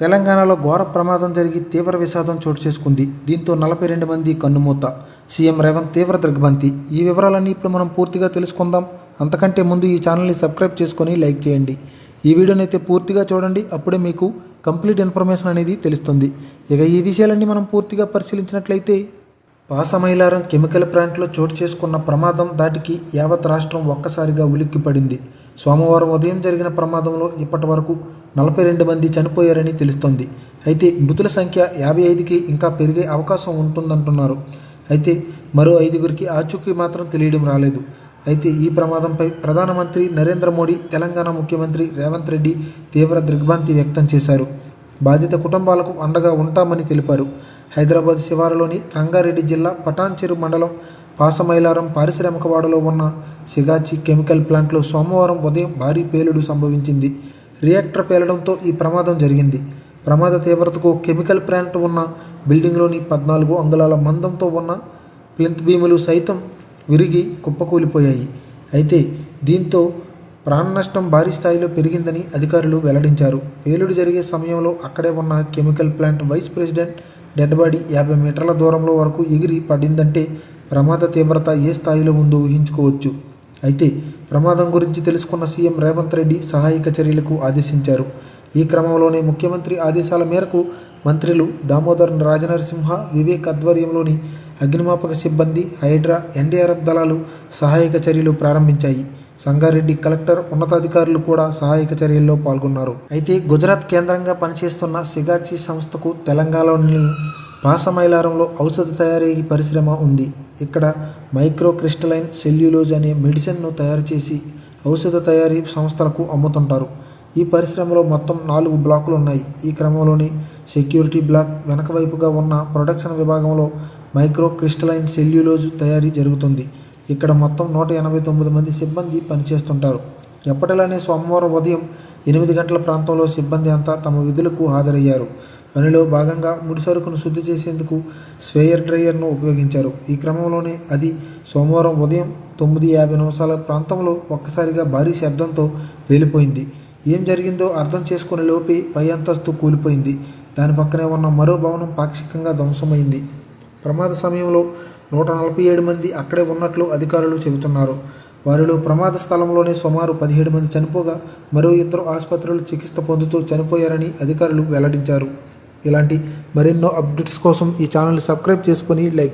తెలంగాణలో ఘోర ప్రమాదం జరిగి తీవ్ర విషాదం చోటు చేసుకుంది. దీంతో నలభై రెండు మంది కన్నుమూత. సీఎం రేవంత్ తీవ్ర దిగ్భ్రాంతి. ఈ వివరాలన్నీ ఇప్పుడు మనం పూర్తిగా తెలుసుకుందాం. అంతకంటే ముందు ఈ ఛానల్ని సబ్స్క్రైబ్ చేసుకొని లైక్ చేయండి. ఈ వీడియోని అయితే పూర్తిగా చూడండి. అప్పుడే మీకు కంప్లీట్ ఇన్ఫర్మేషన్ అనేది తెలుస్తుంది. ఇక ఈ విషయాలన్నీ మనం పూర్తిగా పరిశీలించినట్లయితే పాసమైలారం కెమికల్ ప్లాంట్లో చోటు చేసుకున్న ప్రమాదం దాటికి యావత్ రాష్ట్రం ఒక్కసారిగా ఉలిక్కిపడింది. సోమవారం ఉదయం జరిగిన ప్రమాదంలో ఇప్పటి వరకు నలభై రెండు మంది చనిపోయారని తెలుస్తోంది. అయితే మృతుల సంఖ్య యాభై ఐదుకి ఇంకా పెరిగే అవకాశం ఉంటుందంటున్నారు. అయితే మరో ఐదుగురికి ఆచూకీ మాత్రం తెలియడం రాలేదు. అయితే ఈ ప్రమాదంపై ప్రధానమంత్రి నరేంద్ర మోడీ తెలంగాణ ముఖ్యమంత్రి రేవంత్ రెడ్డి తీవ్ర దిగ్భ్రాంతి వ్యక్తం చేశారు. బాధిత కుటుంబాలకు అండగా ఉంటామని తెలిపారు. హైదరాబాద్ శివారులోని రంగారెడ్డి జిల్లా పటాన్చెరు మండలం పాసమైలారం పారిశ్రామికవాడలో ఉన్న సిగాచి కెమికల్ ప్లాంట్లో సోమవారం ఉదయం భారీ పేలుడు సంభవించింది. రియాక్టర్ పేలడంతో ఈ ప్రమాదం జరిగింది. ప్రమాద తీవ్రతకు కెమికల్ ప్లాంట్ ఉన్న బిల్డింగ్లోని పద్నాలుగు అంగుళాల మందంతో ఉన్న ప్లింత్ భీములు సైతం విరిగి కుప్పకూలిపోయాయి. అయితే దీంతో ప్రాణ నష్టం భారీ స్థాయిలో పెరిగిందని అధికారులు వెల్లడించారు. పేలుడు జరిగే సమయంలో అక్కడే ఉన్న chemical plant vice president dead body యాభై మీటర్ల దూరంలో వరకు ఎగిరి పడిందంటే ప్రమాద తీవ్రత ఏ స్థాయిలో ఉందో ఊహించుకోవచ్చు. అయితే ప్రమాదం గురించి తెలుసుకున్న సీఎం రేవంత్ రెడ్డి సహాయక చర్యలకు ఆదేశించారు. ఈ క్రమంలోనే ముఖ్యమంత్రి ఆదేశాల మేరకు మంత్రులు దామోదర్ రాజనరసింహ వివేక్ ఆధ్వర్యంలోని అగ్నిమాపక సిబ్బంది హైడ్రా ఎన్డీఆర్ఎఫ్ దళాలు సహాయక చర్యలు ప్రారంభించాయి. సంగారెడ్డి కలెక్టర్ ఉన్నతాధికారులు కూడా సహాయక చర్యల్లో పాల్గొన్నారు. అయితే గుజరాత్ కేంద్రంగా పనిచేస్తున్న సిగాచి సంస్థకు తెలంగాణలోని పాసమైలారంలో ఔషధ తయారీ పరిశ్రమ ఉంది. ఇక్కడ మైక్రో క్రిస్టలైన్ సెల్యులోజ్ అనే మెడిసిన్ను తయారు చేసి ఔషధ తయారీ సంస్థలకు అమ్ముతుంటారు. ఈ పరిశ్రమలో మొత్తం నాలుగు బ్లాకులు ఉన్నాయి. ఈ క్రమంలోని సెక్యూరిటీ బ్లాక్ వెనక వైపుగా ఉన్న ప్రొడక్షన్ విభాగంలో మైక్రో క్రిస్టలైన్ సెల్యులోజ్ తయారీ జరుగుతుంది. ఇక్కడ మొత్తం నూట ఎనభై తొమ్మిది మంది సిబ్బంది పనిచేస్తుంటారు. ఎప్పటిలానే సోమవారం ఉదయం ఎనిమిది గంటల ప్రాంతంలో సిబ్బంది అంతా తమ విధులకు హాజరయ్యారు. పనిలో భాగంగా ముడిసరుకును శుద్ధి చేసేందుకు స్వేయర్ డ్రైయర్ను ఉపయోగించారు. ఈ క్రమంలోనే అది సోమవారం ఉదయం తొమ్మిది యాభై నిమిషాల ప్రాంతంలో ఒక్కసారిగా భారీ శబ్దంతో పేలిపోయింది. ఏం జరిగిందో అర్థం చేసుకునే లోపే పై అంతస్తు కూలిపోయింది. దాని పక్కనే ఉన్న మరో భవనం పాక్షికంగా ధ్వంసమైంది. ప్రమాద సమయంలో నూట నలభై ఏడు మంది అక్కడే ఉన్నట్లు అధికారులు చెబుతున్నారు. వారిలో ప్రమాద స్థలంలోనే సుమారు పదిహేడు మంది చనిపోగా మరో ఇద్దరు ఆసుపత్రులు చికిత్స పొందుతూ చనిపోయారని అధికారులు వెల్లడించారు. ఇలాంటి మరెన్నో అప్డేట్స్ కోసం ఈ ఛానల్ సబ్స్క్రైబ్ చేసుకొని లైక్